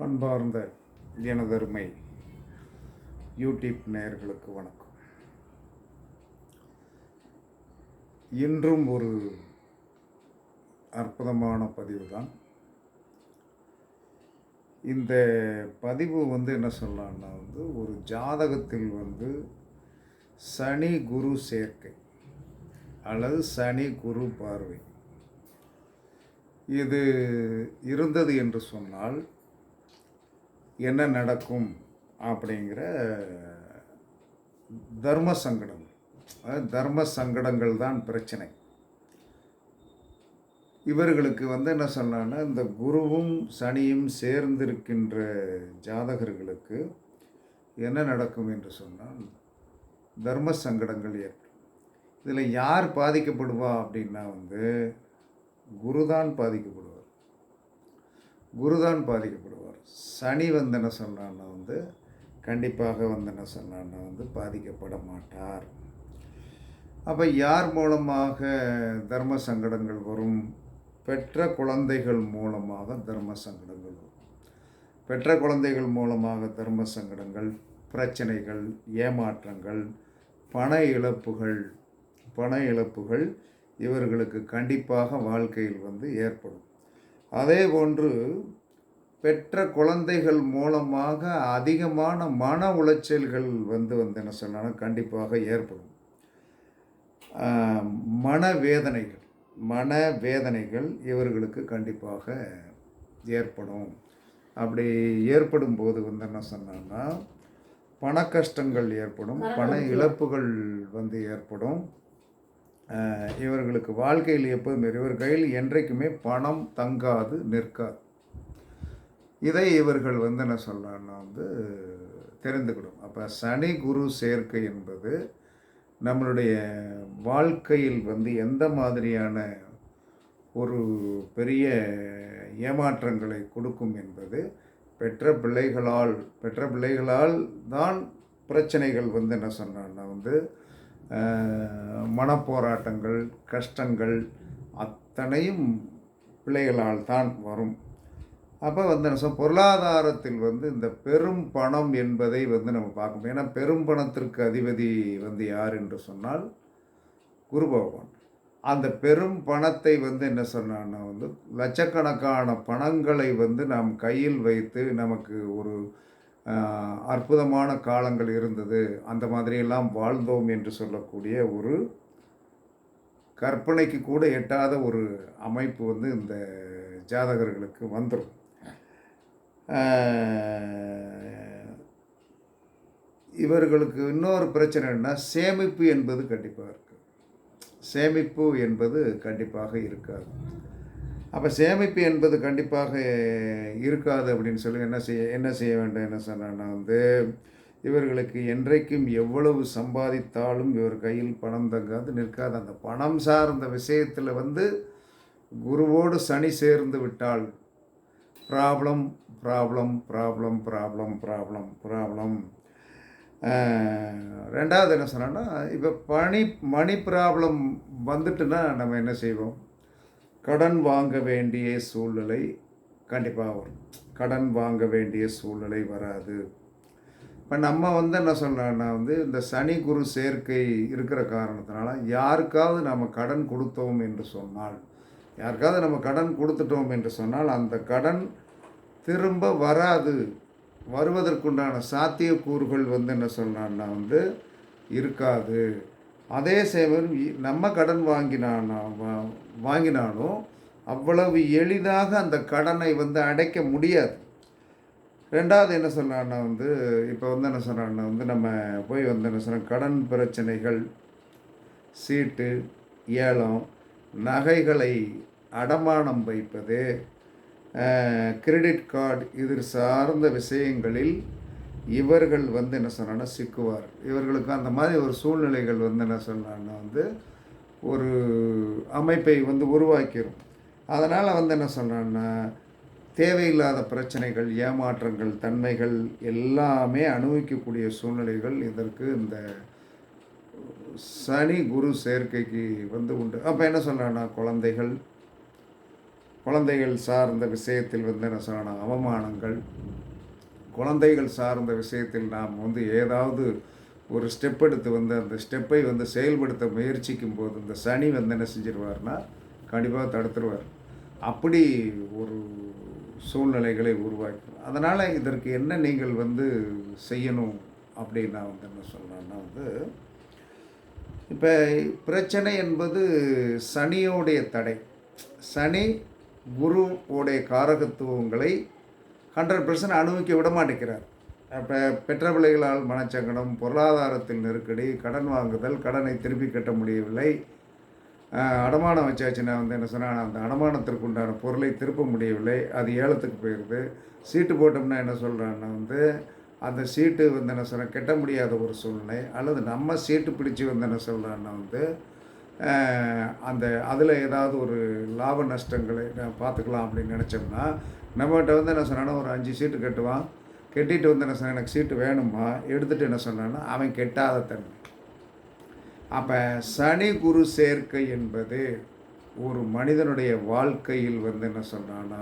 பண்பார்ந்த எனதருமை யூடியூப் நேயர்களுக்கு வணக்கம். இன்றும் ஒரு அற்புதமான பதிவு தான் இந்த பதிவு வந்து என்ன சொல்லலாம்னா வந்து ஒரு ஜாதகத்தில் வந்து சனி குரு சேர்க்கை அல்லது சனி குரு பார்வை. இது இருந்தது என்று சொன்னால் என்ன நடக்கும் அப்படிங்கிற தர்ம சங்கடம். தர்ம சங்கடங்கள் தான் பிரச்சனை. இவர்களுக்கு வந்து என்ன சொன்னான்னா இந்த குருவும் சனியும் சேர்ந்திருக்கின்ற ஜாதகர்களுக்கு என்ன நடக்கும் என்று சொன்னால் தர்ம சங்கடங்கள் ஏற்படும். இதில் யார் பாதிக்கப்படுவா அப்படின்னா வந்து குருதான் பாதிக்கப்படுவார். குருதான் பாதிக்கப்படுவார். சனி வந்து என்ன சொன்னான்னா வந்து கண்டிப்பாக வந்து என்ன சொன்னான்னா வந்து பாதிக்கப்பட மாட்டார். அப்போ யார் மூலமாக தர்ம சங்கடங்கள் வரும்? பெற்ற குழந்தைகள் மூலமாக தர்ம சங்கடங்கள் வரும். பெற்ற குழந்தைகள் மூலமாக தர்ம சங்கடங்கள் பிரச்சனைகள் ஏமாற்றங்கள் பண இழப்புகள் பண இழப்புகள் இவர்களுக்கு கண்டிப்பாக வாழ்க்கையில் வந்து ஏற்படும். அதே போன்று பெற்ற குழந்தைகள் மூலமாக அதிகமான மன உளைச்சல்கள் வந்து வந்து என்ன சொன்னாலும் கண்டிப்பாக ஏற்படும். ஆஹ் மன வேதனைகள் மன வேதனைகள் இவர்களுக்கு கண்டிப்பாக ஏற்படும். அப்படி ஏற்படும் போது வந்து என்ன சொன்னான்னா பண கஷ்டங்கள் ஏற்படும் பண இழப்புகள் வந்து ஏற்படும். இவர்களுக்கு வாழ்க்கையில் எப்போதுமே இவர் கையில் என்றைக்குமே பணம் தங்காது நிற்காது. இதை இவர்கள் வந்து என்ன சொல்லலாம்னா வந்து தெரிந்துக்கிடும் அப்போ சனி குரு சேர்க்கை என்பது நம்மளுடைய வாழ்க்கையில் வந்து எந்த மாதிரியான ஒரு பெரிய ஏமாற்றங்களை கொடுக்கும் என்பது பெற்ற பிள்ளைகளால் பெற்ற பிள்ளைகளால் தான் பிரச்சனைகள் வந்து என்ன சொன்னான்னா வந்து மனப்போராட்டங்கள் கஷ்டங்கள் அத்தனையும் பிள்ளைகளால் தான் வரும். அப்போ வந்து என்ன பொருளாதாரத்தில் வந்து இந்த பெரும் பணம் என்பதை வந்து நம்ம பார்க்கணும் ஏன்னா பெரும் பணத்திற்கு அதிபதி வந்து யார் என்று சொன்னால் குரு பகவான். அந்த பெரும் பணத்தை வந்து என்ன சொன்னான்னா வந்து லட்சக்கணக்கான பணங்களை வந்து நாம் கையில் வைத்து நமக்கு ஒரு அற்புதமான காலங்கள் இருந்தது அந்த மாதிரியெல்லாம் வாழ்ந்தோம் என்று சொல்லக்கூடிய ஒரு கற்பனைக்கு கூட எட்டாத ஒரு அமைப்பு வந்து இந்த ஜாதகர்களுக்கு வந்துடும் இவர்களுக்கு இன்னொரு பிரச்சனைன்னா சேமிப்பு என்பது கண்டிப்பாக இருக்குது சேமிப்பு என்பது கண்டிப்பாக இருக்காது. அப்போ சேமிப்பு என்பது கண்டிப்பாக இருக்காது அப்படின்னு சொல்லி என்ன செய்ய என்ன செய்ய வேண்டும்? என்ன சொன்னா வந்து இவர்களுக்கு என்றைக்கும் எவ்வளவு சம்பாதித்தாலும் இவர் கையில் பணம் தங்காது நிற்காது. அந்த பணம் சார்ந்த விஷயத்தில் வந்து குருவோடு சனி சேர்ந்து விட்டால் problem problem problem problem problem problem. ரெண்டாவது என்ன சொன்னோன்னா இப்போ பணி மணி ப்ராப்ளம் வந்துட்டுன்னா நம்ம என்ன செய்வோம்? கடன் வாங்க வேண்டிய சூழ்நிலை கண்டிப்பாக வரும். கடன் வாங்க வேண்டிய சூழ்நிலை வராது. இப்போ நம்ம வந்து என்ன சொல்கிறோன்னா வந்து இந்த சனி குரு சேர்க்கை இருக்கிற காரணத்தினால யாருக்காவது நம்ம கடன் கொடுத்தோம் என்று சொன்னால் யாருக்காவது நம்ம கடன் கொடுத்துட்டோம் என்று சொன்னால் அந்த கடன் திரும்ப வராது. வருவதற்குண்டான சாத்தியக்கூறுகள் வந்து என்ன சொன்னான்னா வந்து இருக்காது. அதே சேவன் நம்ம கடன் வாங்கினானா வா- வாங்கினாலும் அவ்வளவு எளிதாக அந்த கடனை வந்து அடைக்க முடியாது. ரெண்டாவது என்ன சொன்னான்னா வந்து இப்போ வந்து என்ன சொன்னான்னா வந்து நம்ம போய் வந்து என்ன சொன்னால் கடன் பிரச்சனைகள் சீட்டு ஏலம் நகைகளை அடமானம் வைப்பது கிரெடிட் கார்டு இது சார்ந்த விஷயங்களில் இவர்கள் வந்து என்ன சொன்னான்னா சிக்குவார். இவர்களுக்கு அந்த மாதிரி ஒரு சூழ்நிலைகள் வந்து என்ன சொன்னான்னா வந்து ஒரு அமைப்பை வந்து உருவாக்கிடும் அதனால் வந்து என்ன சொல்கிறான்னா தேவையில்லாத பிரச்சனைகள் ஏமாற்றங்கள் தன்மைகள் எல்லாமே அனுபவிக்கக்கூடிய சூழ்நிலைகள் இதற்கு இந்த சனி குரு சேர்க்கைக்கு வந்து உண்டு. அப்போ என்ன சொல்கிறான்னா குழந்தைகள் குழந்தைகள் சார்ந்த விஷயத்தில் வந்து என்ன சொல்லணும் அவமானங்கள். குழந்தைகள் சார்ந்த விஷயத்தில் நாம் வந்து ஏதாவது ஒரு ஸ்டெப் எடுத்து வந்து அந்த ஸ்டெப்பை வந்து செயல்படுத்த முயற்சிக்கும் போது இந்த சனி வந்து என்ன செஞ்சிருவார்னா கண்டிப்பாக தடுத்துருவார். அப்படி ஒரு சூழ்நிலைகளை உருவாக்கும் அதனால் இதற்கு என்ன நீங்கள் வந்து செய்யணும் அப்படின்னு நான் வந்து என்ன சொல்கிறேன்னா வந்து இப்போ பிரச்சனை என்பது சனியோடைய தடை. சனி குருவோடைய காரகத்துவங்களை ஹண்ட்ரட் பர்சன்ட் அனுபவிக்க விட மாட்டேங்கிறார். அப்போ பெற்ற பிள்ளைகளால் மனச்சங்கடம் பொருளாதாரத்தில் நெருக்கடி கடன் வாங்குதல் கடனை திருப்பி கட்ட முடியவில்லை. அடமானம் வச்சாச்சுன்னா வந்து என்ன சொன்னால் அந்த அடமானத்திற்கு உண்டான பொருளை திருப்ப முடியவில்லை. அது ஏலத்துக்கு போயிடுது சீட்டு போட்டோம்னா என்ன சொல்கிறான்னா வந்து அந்த சீட்டு வந்து என்ன சொல்கிறேன் கெட்ட முடியாத ஒரு சூழ்நிலை அல்லது நம்ம சீட்டு பிடிச்சி வந்து என்ன சொல்கிறான்னா வந்து அந்த அதில் ஏதாவது ஒரு லாப நஷ்டங்களை நான் பார்த்துக்கலாம் அப்படின்னு நினச்சோம்னா நம்மகிட்ட வந்து என்ன சொன்னான்னா ஒரு அஞ்சு சீட்டு கட்டுவான். கட்டிட்டு வந்து என்ன சொன்ன எனக்கு சீட்டு வேணுமா எடுத்துகிட்டு என்ன சொன்னான்னா அவன் கெட்டாத தன்மை அப்போ சனி குரு சேர்க்கை என்பது ஒரு மனிதனுடைய வாழ்க்கையில் வந்து என்ன சொன்னான்னா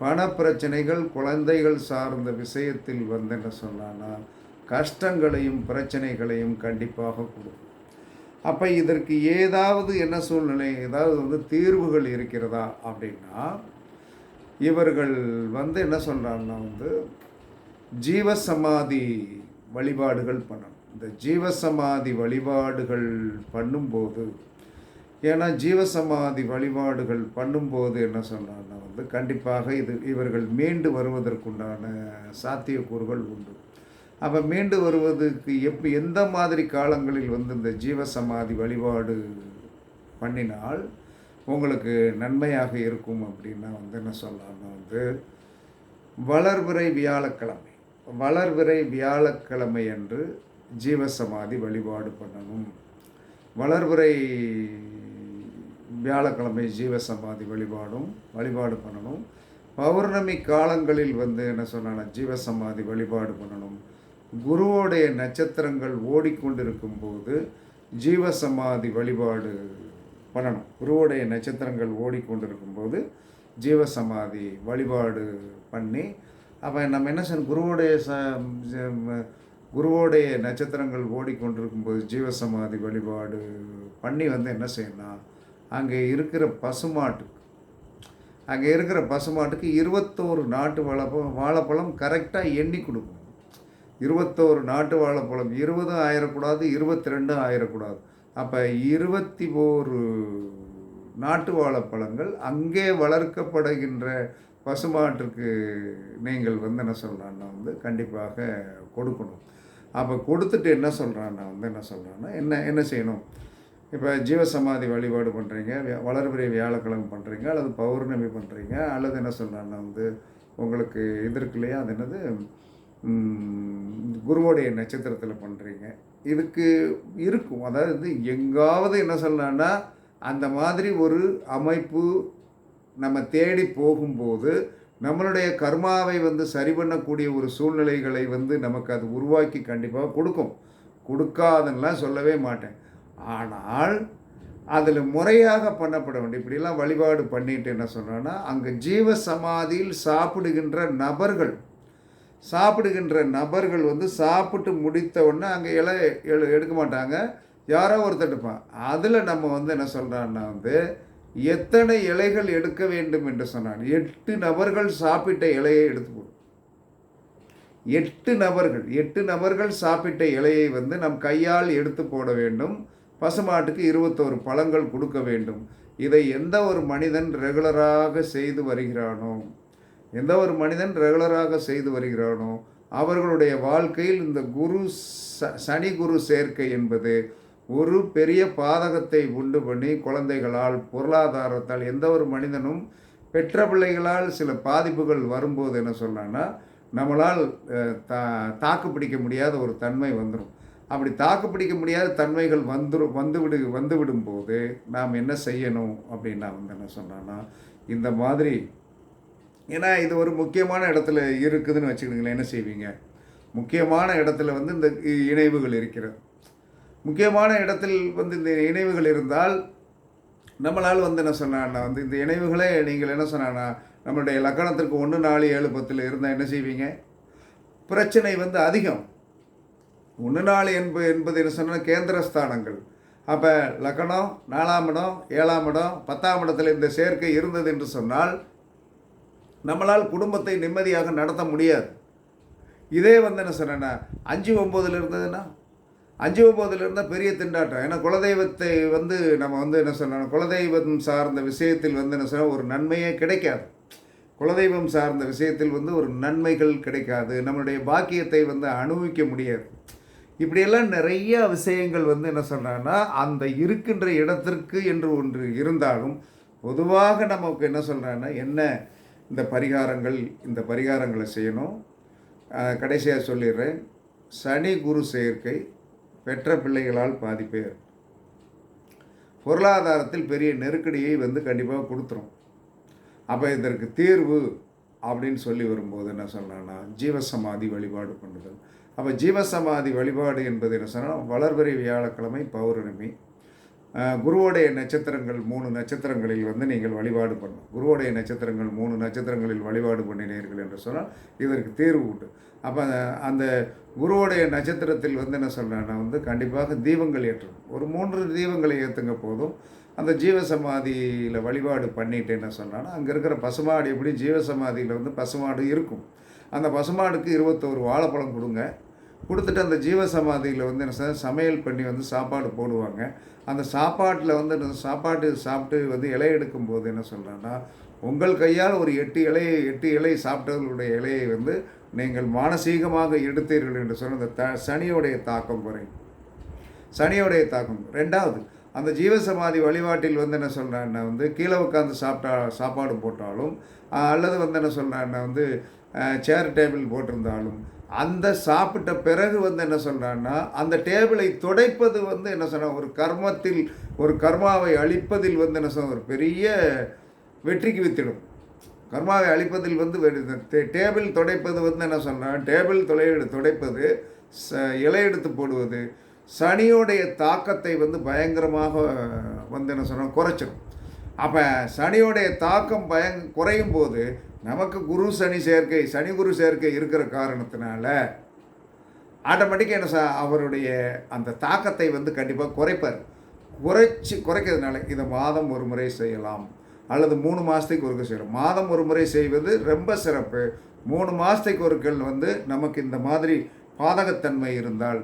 பணப்பிரச்சனைகள் குழந்தைகள் சார்ந்த விஷயத்தில் வந்து என்ன சொன்னான்னா கஷ்டங்களையும் பிரச்சனைகளையும் கண்டிப்பாக கொடுக்கும். அப்போ இதற்கு ஏதாவது என்ன சூழ்நிலை ஏதாவது வந்து தீர்வுகள் இருக்கிறதா அப்படின்னா இவர்கள் வந்து என்ன சொல்கிறாங்கன்னா வந்து ஜீவசமாதி வழிபாடுகள் பண்ணணும். இந்த ஜீவசமாதி வழிபாடுகள் பண்ணும்போது ஏன்னா ஜீவசமாதி வழிபாடுகள் பண்ணும்போது என்ன சொன்னான்னா வந்து கண்டிப்பாக இது இவர்கள் மீண்டு வருவதற்குண்டான சாத்தியக்கூறுகள் உண்டு. அப்போ மீண்டு வருவதற்கு எப் எந்த மாதிரி காலங்களில் வந்து இந்த ஜீவசமாதி வழிபாடு பண்ணினால் உங்களுக்கு நன்மையாக இருக்கும் அப்படின்னா வந்து என்ன சொல்லலாம்னா வந்து வளர்விரை வியாழக்கிழமை. வளர்விரை வியாழக்கிழமை அன்று ஜீவசமாதி வழிபாடு பண்ணணும். வளர்வுரை வியாழக்கிழமை ஜீவசமாதி வழிபாடும் வழிபாடு பண்ணணும். பௌர்ணமி காலங்களில் வந்து என்ன சொன்னான ஜீவசமாதி வழிபாடு பண்ணணும். குருவோடைய நட்சத்திரங்கள் ஓடிக்கொண்டிருக்கும் போது ஜீவசமாதி வழிபாடு பண்ணணும். குருவோடைய நட்சத்திரங்கள் ஓடிக்கொண்டிருக்கும் போது ஜீவசமாதி வழிபாடு பண்ணி அப்போ நம்ம என்ன செய்யணும் குருவோடைய ச குருவோடைய நட்சத்திரங்கள் ஓடிக்கொண்டிருக்கும் போது ஜீவசமாதி வழிபாடு பண்ணி வந்து என்ன செய்யணும் அங்கே இருக்கிற பசுமாட்டுக்கு அங்கே இருக்கிற பசுமாட்டுக்கு இருபத்தோரு நாட்டு வாழைப்பழம் வாழைப்பழம் கரெக்டாக எண்ணி கொடுக்கணும். இருபத்தோரு நாட்டு வாழைப்பழம் இருபதும் ஆயிரக்கூடாது இருபத்தி ரெண்டும் ஆயிரக்கூடாது. அப்போ இருபத்தி ஓரு நாட்டு வாழைப்பழங்கள் அங்கே வளர்க்கப்படுகின்ற பசுமாட்டிற்கு நீங்கள் வந்து என்ன சொல்கிறான்னா வந்து கண்டிப்பாக கொடுக்கணும். அப்போ கொடுத்துட்டு என்ன சொல்கிறான்னா வந்து என்ன சொல்கிறான்னா என்ன என்ன செய்யணும்? இப்போ ஜீவசமாதி வழிபாடு பண்ணுறீங்க வளர்பிறை வியாழக்கிழமை பண்ணுறீங்க அல்லது பௌர்ணமி பண்ணுறீங்க அல்லது என்ன சொல்கிறான்னா வந்து உங்களுக்கு இது இருக்கு இல்லையா? அது என்னது? குருவோடைய நட்சத்திரத்தில் பண்ணுறீங்க இதுக்கு இருக்கும். அதாவது வந்து எங்காவது என்ன சொல்லலாம்னா அந்த மாதிரி ஒரு அமைப்பு நம்ம தேடி போகும்போது நம்மளுடைய கர்மாவை வந்து சரி பண்ணக்கூடிய ஒரு சூழ்நிலைகளை வந்து நமக்கு அது உருவாக்கி கண்டிப்பாக கொடுக்கும். கொடுக்காதுன்னெலாம் சொல்லவே மாட்டேன். ஆனால் அதில் முறையாக பண்ணப்பட வேண்டும். இப்படிலாம் வழிபாடு பண்ணிட்டு என்ன சொன்னோன்னா அங்கே ஜீவ சமாதியில் சாப்பிடுகின்ற நபர்கள் சாப்பிடுகின்ற நபர்கள் வந்து சாப்பிட்டு முடித்த உடனே அங்கே இலை எழு எடுக்க மாட்டாங்க. யாரோ ஒருத்தர் எடுப்பான் அதில் நம்ம வந்து என்ன சொல்கிறான்னா வந்து எத்தனை இலைகள் எடுக்க வேண்டும் என்று சொன்னான். எட்டு நபர்கள் சாப்பிட்ட இலையை எடுத்து போடும் எட்டு நபர்கள் எட்டு நபர்கள் சாப்பிட்ட இலையை வந்து நம் கையால் எடுத்து போட வேண்டும். பசுமாட்டுக்கு இருபத்தோரு பழங்கள் கொடுக்க வேண்டும். இதை எந்த ஒரு மனிதன் ரெகுலராக செய்து வருகிறானோ எந்த ஒரு மனிதன் ரெகுலராக செய்து வருகிறானோ அவர்களுடைய வாழ்க்கையில் இந்த குரு ச சனி குரு சேர்க்கை என்பது ஒரு பெரிய பாதகத்தை உண்டு பண்ணி குழந்தைகளால் பொருளாதாரத்தால் எந்த ஒரு மனிதனும் பெற்ற பிள்ளைகளால் சில பாதிப்புகள் வரும்போது என்ன சொன்னான்னா நம்மளால் தா தாக்கு பிடிக்க முடியாத ஒரு தன்மை வந்துடும் அப்படி தாக்கு பிடிக்க முடியாத தன்மைகள் வந்துரு வந்துவிடு வந்துவிடும் போது நாம் என்ன செய்யணும் அப்படின்னா வந்து என்ன சொன்னேன்னா இந்த மாதிரி ஏன்னா இது ஒரு முக்கியமான இடத்துல இருக்குதுன்னு வச்சுக்கிடுங்களேன் என்ன செய்வீங்க? முக்கியமான இடத்துல வந்து இந்த இணைவுகள் இருக்கிறது. முக்கியமான இடத்தில் வந்து இந்த இணைவுகள் இருந்தால் நம்மளால் வந்து என்ன சொன்னான்னா வந்து இந்த இணைவுகளே நீங்கள் என்ன சொன்னான்னா நம்மளுடைய லக்கணத்திற்கு ஒன்று நாலு ஏழு பத்தில் இருந்தால் என்ன செய்வீங்க? பிரச்சனை வந்து அதிகம். ஒன்று நாள் என்பது என்பது என்ன சொன்னால் கேந்திரஸ்தானங்கள். அப்போ லக்கணம் நாலாம் இடம் ஏழாம் இடம் பத்தாம் இடத்துல இந்த சேர்க்கை இருந்தது என்று சொன்னால் நம்மளால் குடும்பத்தை நிம்மதியாக நடத்த முடியாது. இதே வந்து என்ன சொன்னேன்னா அஞ்சு ஒம்போதில் இருந்ததுன்னா அஞ்சு ஒம்போதில் இருந்தால் பெரிய திண்டாட்டம். ஏன்னா குலதெய்வத்தை வந்து நம்ம வந்து என்ன சொன்னோம் குலதெய்வம் சார்ந்த விஷயத்தில் வந்து என்ன சொன்னால் ஒரு நன்மையே கிடைக்காது. குலதெய்வம் சார்ந்த விஷயத்தில் வந்து ஒரு நன்மைகள் கிடைக்காது. நம்மளுடைய பாக்கியத்தை வந்து அனுபவிக்க முடியாது. இப்படியெல்லாம் நிறைய விஷயங்கள் வந்து என்ன சொல்கிறாங்கன்னா அந்த இருக்கின்ற இடத்திற்கு என்று ஒன்று இருந்தாலும் பொதுவாக நமக்கு என்ன சொல்கிறாங்கன்னா என்ன இந்த பரிகாரங்கள் இந்த பரிகாரங்களை செய்யணும். கடைசியாக சொல்லிடுறேன். சனி குரு சேர்க்கை பெற்ற பிள்ளைகளால் பாதிப்பேர். பொருளாதாரத்தில் பெரிய நெருக்கடியை வந்து கண்டிப்பாக கொடுத்துரும். அப்போ இதற்கு தீர்வு அப்படின்னு சொல்லி வரும்போது என்ன சொன்னான்னா ஜீவசமாதி வழிபாடு பண்ணுதல். அப்போ ஜீவசமாதி வழிபாடு என்பது என்ன சொன்னால் வளர்பிறை வியாழக்கிழமை பௌர்ணமி குருவோடைய நட்சத்திரங்கள் மூணு நட்சத்திரங்களில் வந்து நீங்கள் வழிபாடு பண்ணணும். குருவோடைய நட்சத்திரங்கள் மூணு நட்சத்திரங்களில் வழிபாடு பண்ணினீர்கள் என்று சொன்னால் இதற்கு தீர்வு உண்டு. அப்போ அந்த குருவோடைய நட்சத்திரத்தில் வந்து என்ன சொல்கிறேன்னா வந்து கண்டிப்பாக தீபங்கள் ஏற்றணும். ஒரு மூன்று தீபங்களை ஏற்றுங்க போதும். அந்த ஜீவசமாதியில் வழிபாடு பண்ணிட்டு என்ன சொன்னான்னா அங்கே இருக்கிற பசுமாடு எப்படி ஜீவசமாதியில் வந்து பசுமாடு இருக்கும். அந்த பசுமாடுக்கு இருபத்தோரு வாழைப்பழம் கொடுங்க. கொடுத்துட்டு அந்த ஜீவசமாதியில் வந்து என்ன சமையல் பண்ணி வந்து சாப்பாடு போடுவாங்க. அந்த சாப்பாட்டில் வந்து சாப்பாட்டு சாப்பிட்டு வந்து இலை எடுக்கும்போது என்ன சொல்கிறேன்னா உங்கள் கையால் ஒரு எட்டு இலையை எட்டு இலை சாப்பிட்டவர்களுடைய இலையை வந்து நீங்கள் மானசீகமாக எடுத்தீர்கள் என்று சொன்ன அந்த த சனியோடைய தாக்கம் குறையும். சனியோடைய தாக்கம் ரெண்டாவது அந்த ஜீவசமாதி வழிபாட்டில் வந்து என்ன சொல்கிறேன்னா வந்து கீழே உட்காந்து சாப்பிட்டா சாப்பாடு போட்டாலும் அல்லது வந்து என்ன சொல்கிறேன்னா வந்து சேர் டேபிள் போட்டிருந்தாலும் அந்த சாப்பிட்ட பிறகு வந்து என்ன சொல்கிறான்னா அந்த டேபிளை துடைப்பது வந்து என்ன சொன்ன ஒரு கர்மத்தில் ஒரு கர்மாவை அழிப்பதில் வந்து என்ன சொன்ன ஒரு பெரிய வெற்றிக்கு வித்திடும். கர்மாவை அழிப்பதில் வந்து டேபிள் துடைப்பது வந்து என்ன சொன்னால் டேபிள் துளை துடைப்பது ச இலை எடுத்து போடுவது சனியோடைய தாக்கத்தை வந்து பயங்கரமாக வந்து என்ன சொன்னால் குறைச்சிடும் அப்போ சனியோடைய தாக்கம் பயங் குறையும் போது நமக்கு குரு சனி சேர்க்கை சனி குரு சேர்க்கை இருக்கிற காரணத்தினால ஆட்டோமேட்டிக்காக என்ன சா அவருடைய அந்த தாக்கத்தை வந்து கண்டிப்பாக குறைப்பார். குறைச்சி குறைக்கிறதுனால இதை மாதம் ஒரு முறை செய்யலாம். அல்லது மூணு மாதத்துக்கு ஒருக்க செய்யலாம். மாதம் ஒரு முறை செய்வது ரொம்ப சிறப்பு. மூணு மாதத்துக்கு ஒருக்கள் வந்து நமக்கு இந்த மாதிரி பாதகத்தன்மை இருந்தால்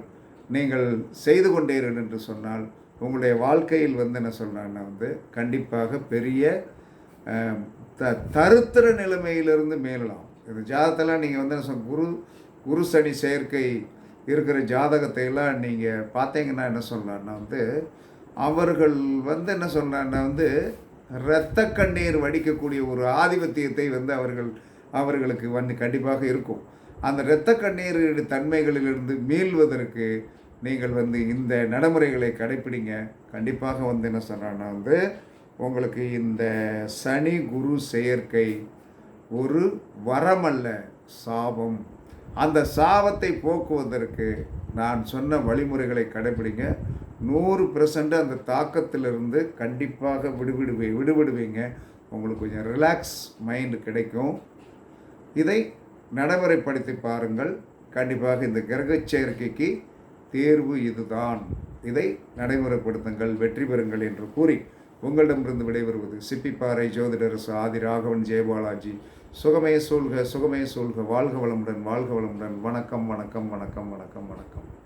நீங்கள் செய்து கொண்டீர்கள் என்று சொன்னால் உங்களுடைய வாழ்க்கையில் வந்து என்ன சொல்கிறேன்னா வந்து கண்டிப்பாக பெரிய த தருத்திர நிலைமையிலிருந்து மேலலாம். இந்த ஜாதகத்தெல்லாம் நீங்கள் வந்து என்ன சொல் குரு குரு சனி செயற்கை இருக்கிற ஜாதகத்தை எல்லாம் நீங்கள் பார்த்தீங்கன்னா என்ன சொல்லலான்னா வந்து அவர்கள் வந்து என்ன சொல்கிறான்னா வந்து இரத்த கண்ணீர் வடிக்கக்கூடிய ஒரு ஆதிபத்தியத்தை வந்து அவர்கள் அவர்களுக்கு வந்து கண்டிப்பாக இருக்கும். அந்த இரத்த கண்ணீரின் தன்மைகளிலிருந்து மீள்வதற்கு நீங்கள் வந்து இந்த நடைமுறைகளை கடைப்பிடிங்க. கண்டிப்பாக வந்து என்ன சொல்கிறான்னா வந்து உங்களுக்கு இந்த சனி குரு செயற்கை ஒரு வரமல்ல சாபம். அந்த சாபத்தை போக்குவதற்கு நான் சொன்ன வழிமுறைகளை கடைபிடிங்க நூறு பெர்சன்ட் அந்த தாக்கத்திலிருந்து கண்டிப்பாக விடுவிடுவே விடுவிடுவீங்க உங்களுக்கு கொஞ்சம் ரிலாக்ஸ் மைண்டு கிடைக்கும். இதை நடைமுறைப்படுத்தி பாருங்கள். கண்டிப்பாக இந்த கிரக சேர்க்கைக்கு தேர்வு இதுதான். இதை நடைமுறைப்படுத்துங்கள் வெற்றி பெறுங்கள் என்று கூறி உங்களிடமிருந்து விடைபெறுவது சிப்பிப்பாறை ஜோதிடரசு ஆதி ராகவன் ஜெயபாலாஜி. சுகமே சூழ்க சுகமே சூழ்க வாழ்க வளமுடன் வாழ்க வளமுடன். வணக்கம் வணக்கம் வணக்கம் வணக்கம் வணக்கம்.